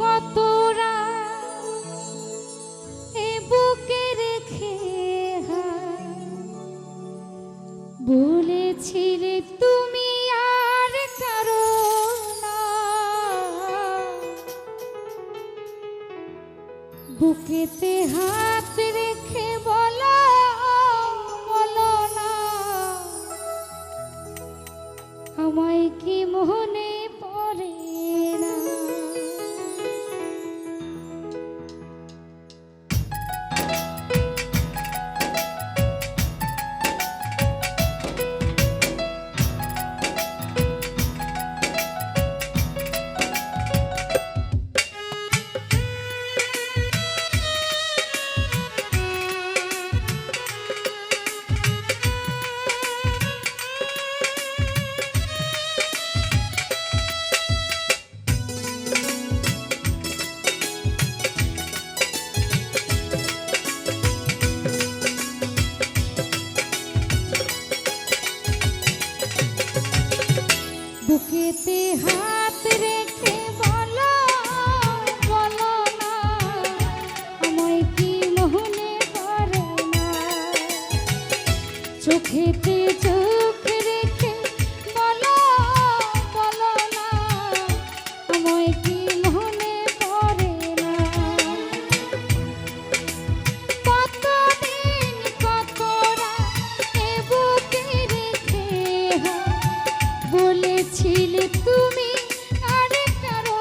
কতরা এ বুকে রেখে বলেছিলে তুমি আর বুকেতে হাত রেখে বলা আমায় কি মোহনে চোখেতে চোখ রেখে বলো বলো না, আমায় কি মনে পড়ে না? কতদিন কতরা এ বুকে রেখে বলেছিলে তুমি আর কারও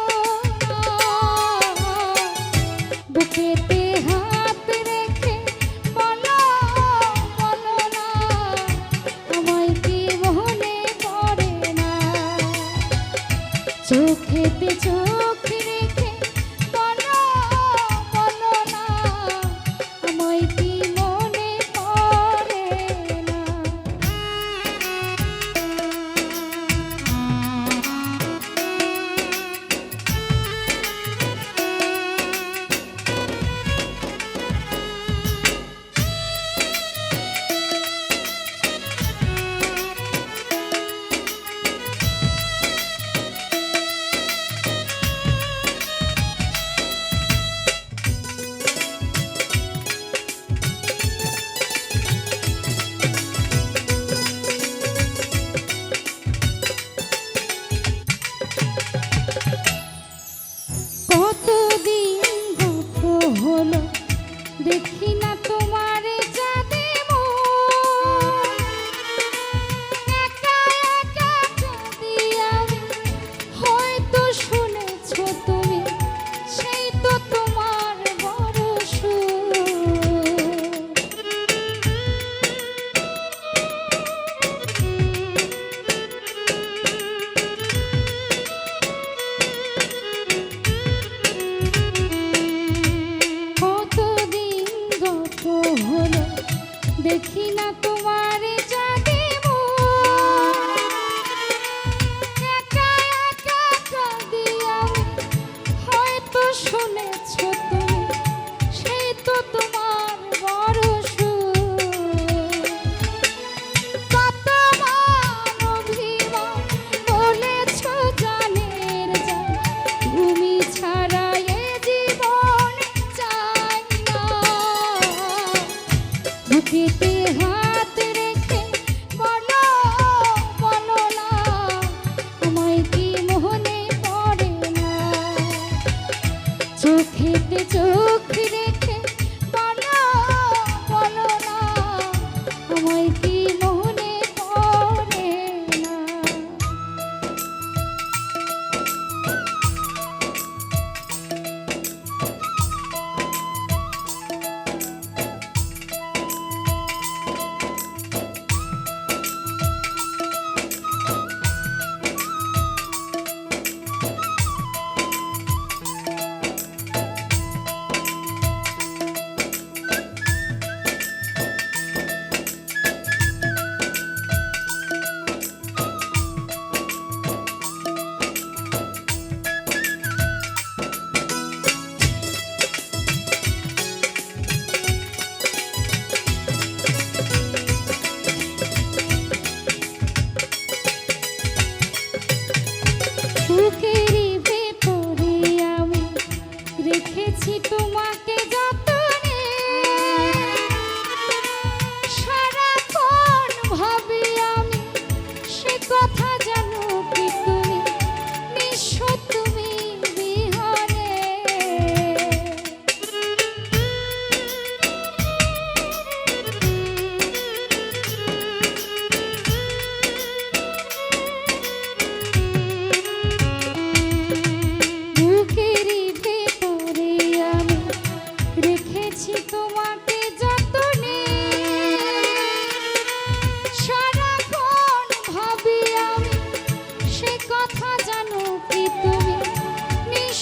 বুকেতে হা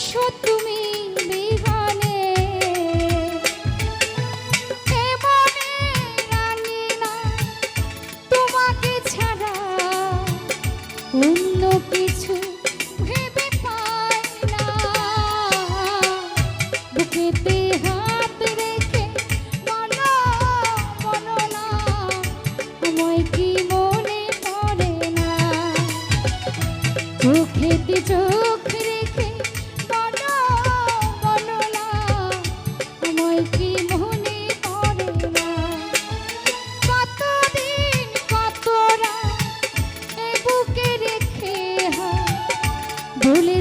নিঃস্ব তুমি বিহনে এ মনে না, তোমাকে ছাড়া অন্য কিছু ভেবে পাই না। বুকেতে হাত রেখে বলো বলো না, আমায় কি মনে পড়ে না? চোখেতে চোখ রেখে